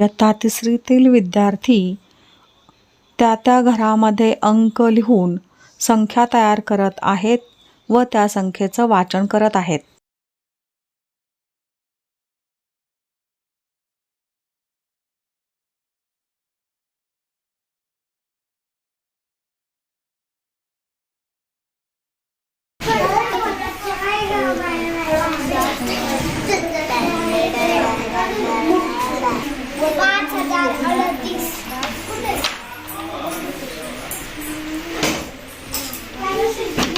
इयत्ता तिसरीतील विद्यार्थी त्या त्या घरामध्ये अंक लिहून संख्या तयार करत आहेत व त्या संख्येचं वाचन करत आहेत.